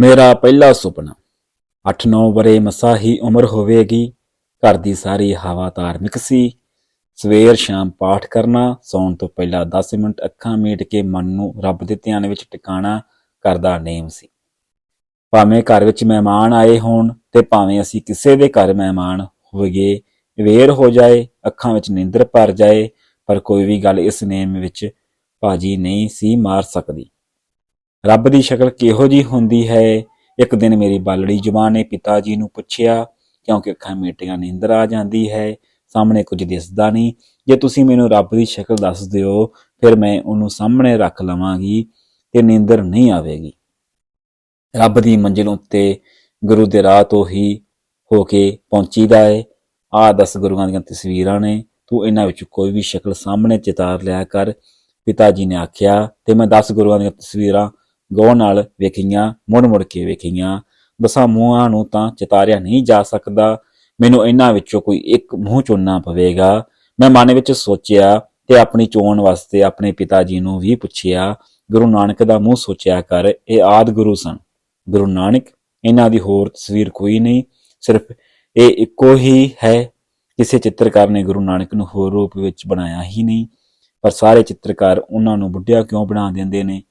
ਮੇਰਾ ਪਹਿਲਾ ਸੁਪਨਾ। 8-9 ਬਰੇ ਮਸਾ ਹੀ ਉਮਰ ਹੋਵੇਗੀ, ਘਰ ਦੀ ਸਾਰੀ ਹਵਾ ਧਾਰਮਿਕ ਸੀ। ਸਵੇਰ ਸ਼ਾਮ ਪਾਠ ਕਰਨਾ, ਸੌਣ ਤੋਂ ਪਹਿਲਾਂ 10 ਮਿੰਟ ਅੱਖਾਂ ਮੀਟ ਕੇ ਮਨ ਨੂੰ ਰੱਬ ਦੇ ਧਿਆਨ ਵਿੱਚ ਟਿਕਾਣਾ ਕਰਦਾ ਨੇਮ ਸੀ। ਭਾਵੇਂ ਘਰ ਵਿੱਚ ਮਹਿਮਾਨ ਆਏ ਹੋਣ ਤੇ ਭਾਵੇਂ ਅਸੀਂ ਕਿਸੇ ਦੇ ਘਰ ਮਹਿਮਾਨ ਹੋਈਏ, ਵੇਰ ਹੋ ਜਾਏ, ਅੱਖਾਂ ਵਿੱਚ ਨਿੰਦਰ ਭਰ ਜਾਏ, ਪਰ ਕੋਈ ਵੀ ਗੱਲ ਇਸ ਨੇਮ ਵਿੱਚ ਭਾਜੀ ਨਹੀਂ ਸੀ ਮਾਰ ਸਕਦੀ। ਰੱਬ ਦੀ ਸ਼ਕਲ ਕਿਹੋ ਜੀ ਹੁੰਦੀ ਹੈ? ਇੱਕ ਦਿਨ ਮੇਰੀ ਬਾਲੜੀ ਜਵਾਨ ਨੇ ਪਿਤਾ ਜੀ ਨੂੰ ਪੁੱਛਿਆ, ਕਿਉਂਕਿ ਅੱਖਾਂ ਮੀਟੀਆਂ ਨੀਂਦਰ ਆ ਜਾਂਦੀ ਹੈ? ਸਾਹਮਣੇ ਕੁਝ ਦਿਸਦਾ ਨਹੀਂ। ਜੇ ਤੁਸੀਂ ਮੈਨੂੰ ਰੱਬ ਦੀ ਸ਼ਕਲ ਦੱਸ ਦਿਓ, ਫਿਰ ਮੈਂ ਉਹਨੂੰ ਸਾਹਮਣੇ ਰੱਖ ਲਵਾਂਗੀ ਤੇ ਨੀਂਦਰ ਨਹੀਂ ਆਵੇਗੀ। ਰੱਬ ਦੀ ਮੰਜ਼ਿਲ ਉੱਤੇ ਗੁਰੂ ਦੇ ਰਾਹ ਤੋਂ ਹੀ ਹੋ ਕੇ ਪਹੁੰਚੀਦਾ ਹੈ ਆ ਦਸ ਗੁਰੂਆਂ ਦੀਆਂ ਤਸਵੀਰਾਂ ਨੇ, ਤੂੰ ਇਹਨਾਂ ਵਿੱਚ ਕੋਈ ਵੀ ਸ਼ਕਲ ਸਾਹਮਣੇ ਚਿਤਾਰ ਲਿਆ ਕਰ। ਪਿਤਾ ਜੀ ਨੇ ਆਖਿਆ, ਤੇ ਮੈਂ 10 ਗੁਰੂਆਂ ਦੀਆਂ ਤਸਵੀਰਾਂ ਗੌਰ ਨਾਲ ਵੇਖੀਆਂ, ਮੁੜ ਮੁੜ ਕੇ ਵੇਖੀਆਂ। ਦਸਾਂ ਮੂੰਹਾਂ ਨੂੰ ਤਾਂ ਚਿਤਾਰਿਆ ਨਹੀਂ ਜਾ ਸਕਦਾ। ਮੈਨੂੰ ਇਹਨਾਂ ਵਿੱਚੋਂ ਕੋਈ ਇੱਕ ਮੂੰਹ ਚੁਣਨਾ ਪਵੇਗਾ। ਮੈਂ ਮਨ ਵਿੱਚ ਸੋਚਿਆ ਤੇ ਆਪਣੀ ਚੋਣ ਵਾਸਤੇ ਆਪਣੇ ਪਿਤਾ ਜੀ ਨੂੰ ਵੀ ਪੁੱਛਿਆ। ਗੁਰੂ ਨਾਨਕ ਦਾ ਮੂੰਹ ਸੋਚਿਆ ਕਰ, ਇਹ ਆਦ ਗੁਰੂ ਸਨ। ਗੁਰੂ ਨਾਨਕ, ਇਹਨਾਂ ਦੀ ਹੋਰ ਤਸਵੀਰ ਕੋਈ ਨਹੀਂ, ਸਿਰਫ ਇਹ ਇੱਕੋ ਹੀ ਹੈ। ਕਿਸੇ ਚਿੱਤਰਕਾਰ ਨੇ ਗੁਰੂ ਨਾਨਕ ਨੂੰ ਹੋਰ ਰੂਪ ਵਿੱਚ ਬਣਾਇਆ ਹੀ ਨਹੀਂ। ਪਰ ਸਾਰੇ ਚਿੱਤਰਕਾਰ ਉਹਨਾਂ ਨੂੰ ਬੁੱਢਿਆ ਕਿਉਂ ਬਣਾ ਦਿੰਦੇ ਨੇ?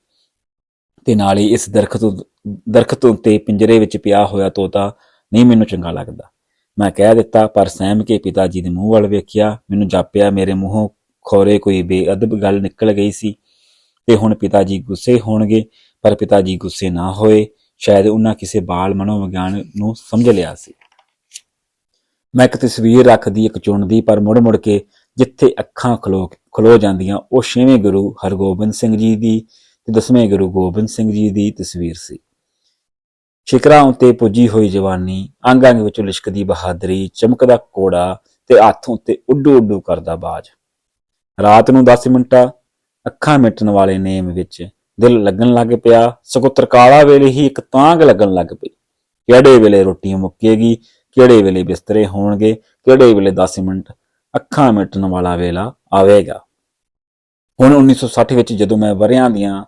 ਤੇ ਨਾਲ ਹੀ ਇਸ ਦਰਖਤ ਦਰਖਤ ਉੱਤੇ ਪਿੰਜਰੇ ਵਿੱਚ ਪਿਆ ਹੋਇਆ ਤੋਤਾ ਨਹੀਂ ਮੈਨੂੰ ਚੰਗਾ ਲੱਗਦਾ। ਮੈਂ ਕਹਿ ਦਿੱਤਾ, ਪਰ ਸਹਿਮ ਕੇ ਪਿਤਾ ਜੀ ਦੇ ਮੂੰਹ ਵੱਲ ਵੇਖਿਆ। ਮੈਨੂੰ ਜਾਪਿਆ, ਮੇਰੇ ਮੂੰਹੋਂ ਖੋਰੇ ਕੋਈ ਬੇਅਦਬ ਗੱਲ ਨਿਕਲ ਗਈ ਸੀ। ਤੇ ਹੁਣ ਪਿਤਾ ਜੀ ਗੁੱਸੇ ਹੋਣਗੇ, ਪਰ ਪਿਤਾ ਜੀ ਗੁੱਸੇ ਨਾ ਹੋਏ। ਸ਼ਾਇਦ ਉਹਨਾਂ ਕਿਸੇ ਬਾਲ ਮਨੋਵਿਗਿਆਨ ਨੂੰ ਸਮਝ ਲਿਆ ਸੀ। ਮੈਂ ਇੱਕ ਤਸਵੀਰ ਰੱਖਦੀ, ਇੱਕ ਚੁਣਦੀ, ਪਰ ਮੁੜ ਮੁੜ ਕੇ ਜਿੱਥੇ ਅੱਖਾਂ ਖਲੋ ਖਲੋ ਜਾਂਦੀਆਂ, ਉਹ ਛੇਵੇਂ ਗੁਰੂ ਹਰਗੋਬਿੰਦ ਸਿੰਘ ਜੀ ਦੀ ਤੇ ਦਸਵੇਂ ਗੁਰੂ ਗੋਬਿੰਦ ਸਿੰਘ ਜੀ ਦੀ ਤਸਵੀਰ ਸੀ। ਸ਼ਿਖਰਾਂ ਉੱਤੇ ਪੁੱਜੀ ਹੋਈ ਜਵਾਨੀ ਅੰਗ ਅੰਗ ਵਿੱਚ ਲਿਸ਼ਕਦੀ ਬਹਾਦਰੀ, ਚਮਕਦਾ ਕੋੜਾ ਤੇ ਹੱਥ ਉੱਤੇ ਉੱਡੂ ਉੱਡੂ ਕਰਦਾ ਬਾਜ। ਰਾਤ ਨੂੰ 10 ਮਿੰਟਾਂ ਅੱਖਾਂ ਮਿਟਣ ਵਾਲੇ ਨੇਮ ਵਿੱਚ ਦਿਲ ਲੱਗਣ ਲੱਗ ਪਿਆ। ਸਗੋਂ ਤਰਕਾਲਾ ਵੇਲੇ ਹੀ ਇੱਕ ਤਾਂਗ ਲੱਗਣ ਲੱਗ ਪਈ। ਕਿਹੜੇ ਵੇਲੇ ਰੋਟੀ ਮੁੱਕੇਗੀ, ਕਿਹੜੇ ਵੇਲੇ ਬਿਸਤਰੇ ਹੋਣਗੇ, ਕਿਹੜੇ ਵੇਲੇ 10 ਮਿੰਟ ਅੱਖਾਂ ਮਿਟਣ ਵਾਲਾ ਵੇਲਾ ਆਵੇਗਾ। ਹੁਣ 1960 ਵਿੱਚ ਜਦੋਂ ਮੈਂ ਵਰਿਆਂ ਦੀਆਂ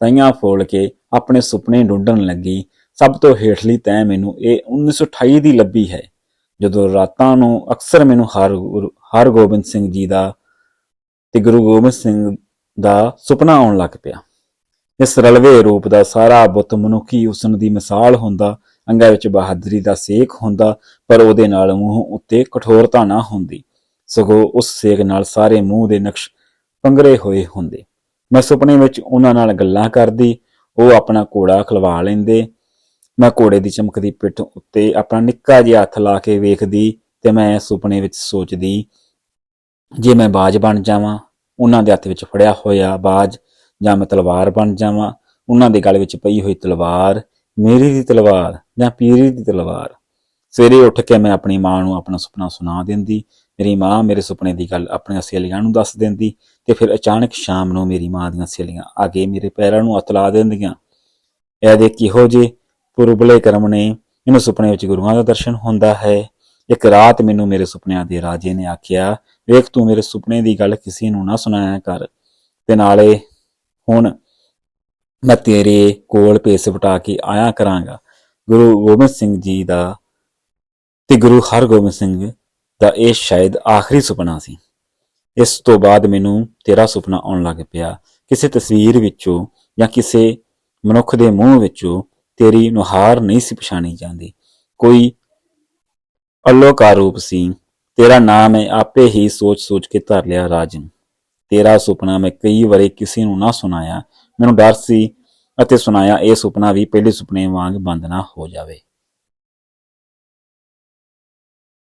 ਤਈਆਂ ਫੋਲ ਕੇ ਆਪਣੇ ਸੁਪਨੇ ਢੂੰਡਣ ਲੱਗੀ। ਸਭ ਤੋਂ ਹੇਠਲੀ ਤੈ ਮੈਨੂੰ ਇਹ 1928 ਦੀ ਲੱਭੀ ਹੈ, ਜਦੋਂ ਰਾਤਾਂ ਨੂੰ ਅਕਸਰ ਮੈਨੂੰ ਹਰ ਗੁਰੂ- ਹਰਗੋਬਿੰਦ ਸਿੰਘ ਜੀ ਦਾ ਤੇ ਗੁਰੂ ਗੋਬਿੰਦ ਸਿੰਘ ਦਾ ਸੁਪਨਾ ਆਉਣ ਲੱਗ ਪਿਆ। ਇਸ ਰਲਵੇ ਰੂਪ ਦਾ ਸਾਰਾ ਬੁੱਤ ਮਨੁੱਖੀ ਹੁਸਨ ਦੀ ਮਿਸਾਲ ਹੁੰਦਾ, ਅੰਗਾਂ ਵਿੱਚ ਬਹਾਦਰੀ ਦਾ ਸੇਕ ਹੁੰਦਾ, ਪਰ ਉਹਦੇ ਨਾਲ ਮੂੰਹ ਉੱਤੇ ਕਠੋਰਤਾ ਨਾ ਹੁੰਦੀ। ਸਗੋਂ ਉਸ ਸੇਕ ਨਾਲ ਸਾਰੇ ਮੂੰਹ ਦੇ ਨਕਸ਼ ਪੰਗਰੇ ਹੋਏ ਹੁੰਦੇ। ਮੈਂ ਸੁਪਨੇ ਵਿੱਚ ਉਹਨਾਂ ਨਾਲ ਗੱਲਾਂ ਕਰਦੀ, ਉਹ ਆਪਣਾ ਘੋੜਾ ਖਲਵਾ ਲੈਂਦੇ। ਮੈਂ ਘੋੜੇ ਦੀ ਚਮਕਦੀ ਪਿੱਠ ਉੱਤੇ ਆਪਣਾ ਨਿੱਕਾ ਜਿਹਾ ਹੱਥ ਲਾ ਕੇ ਵੇਖਦੀ ਤੇ ਮੈਂ ਸੁਪਨੇ ਵਿੱਚ ਸੋਚਦੀ, ਜੇ ਮੈਂ ਬਾਜ ਬਣ ਜਾਵਾਂ, ਉਹਨਾਂ ਦੇ ਹੱਥ ਵਿੱਚ ਫੜਿਆ ਹੋਇਆ ਬਾਜ ਜਾਂ ਮੈਂ ਤਲਵਾਰ ਬਣ ਜਾਵਾਂ, ਉਹਨਾਂ ਦੇ ਗਲ ਵਿੱਚ ਪਈ ਹੋਈ ਤਲਵਾਰ, ਮੇਰੀ ਦੀ ਤਲਵਾਰ ਜਾਂ ਪੀਰੀ ਦੀ ਤਲਵਾਰ। ਸਵੇਰੇ ਉੱਠ ਕੇ ਮੈਂ ਆਪਣੀ ਮਾਂ ਨੂੰ ਆਪਣਾ ਸੁਪਨਾ ਸੁਣਾ ਦਿੰਦੀ ਮੇਰੀ ਮਾਂ ਮੇਰੇ ਸੁਪਨੇ ਦੀ ਗੱਲ ਆਪਣੀਆਂ ਸਹੇਲੀਆਂ ਨੂੰ ਦੱਸ ਦਿੰਦੀ ਤੇ ਫਿਰ ਅਚਾਨਕ ਸ਼ਾਮ ਨੂੰ ਮੇਰੀ ਮਾਂ ਦੀਆਂ ਸਹੇਲੀਆਂ ਆ ਕੇ ਮੇਰੇ ਪੈਰਾਂ ਨੂੰ ਅਤਲਾ ਲਾ ਦਿੰਦੀਆਂ। ਇਹਦੇ ਕਿਹੋ ਜੇ ਪੁਰਬਲੇ ਕਰਮ ਨੇ। ਇਹਨੂੰ ਸੁਪਨੇ ਵਿੱਚ ਗੁਰੂਆਂ ਦਾ ਦਰਸ਼ਨ ਹੁੰਦਾ ਹੈ। ਇੱਕ ਰਾਤ ਮੈਨੂੰ ਮੇਰੇ ਸੁਪਨਿਆਂ ਦੇ ਰਾਜੇ ਨੇ ਆਖਿਆ, ਵੇਖ ਤੂੰ ਮੇਰੇ ਸੁਪਨੇ ਦੀ ਗੱਲ ਕਿਸੇ ਨੂੰ ਨਾ ਸੁਣਾਇਆ ਕਰ। ਤੇ ਨਾਲੇ ਹੁਣ ਮੈਂ ਤੇਰੇ ਕੋਲ ਪੇਸ ਵਟਾ ਕੇ ਆਇਆ ਕਰਾਂਗਾ। ਗੁਰੂ ਗੋਬਿੰਦ ਸਿੰਘ ਜੀ ਦਾ ਤੇ ਗੁਰੂ ਹਰਗੋਬਿੰਦ ਸਿੰਘ ਤਾਂ ਇਹ ਸ਼ਾਇਦ ਆਖਰੀ ਸੁਪਨਾ ਸੀ। ਇਸ ਤੋਂ ਬਾਅਦ ਮੈਨੂੰ ਤੇਰਾ ਸੁਪਨਾ ਆਉਣ ਲੱਗ ਪਿਆ। ਕਿਸੇ ਤਸਵੀਰ ਵਿੱਚੋਂ ਜਾਂ ਕਿਸੇ ਮਨੁੱਖ ਦੇ ਮੂੰਹ ਵਿੱਚੋਂ ਤੇਰੀ ਨੁਹਾਰ ਨਹੀਂ ਸੀ ਪਛਾਣੀ ਜਾਂਦੀ। ਕੋਈ ਅਲੋਕਾ ਰੂਪ ਸੀ। ਤੇਰਾ ਨਾਮ ਮੈਂ ਆਪੇ ਹੀ ਸੋਚ-ਸੋਚ ਕੇ ਧਰ ਲਿਆ ਰਾਜਨ ਤੇਰਾ ਸੁਪਨਾ ਮੈਂ ਕਈ ਵਾਰੀ ਕਿਸੇ ਨੂੰ ਨਾ ਸੁਣਾਇਆ। ਮੈਨੂੰ ਡਰ ਸੀ ਅਤੇ ਸੁਣਾਇਆ ਇਹ ਸੁਪਨਾ ਵੀ ਪਹਿਲੇ ਸੁਪਨੇ ਵਾਂਗ ਬੰਦ ਨਾ ਹੋ ਜਾਵੇ।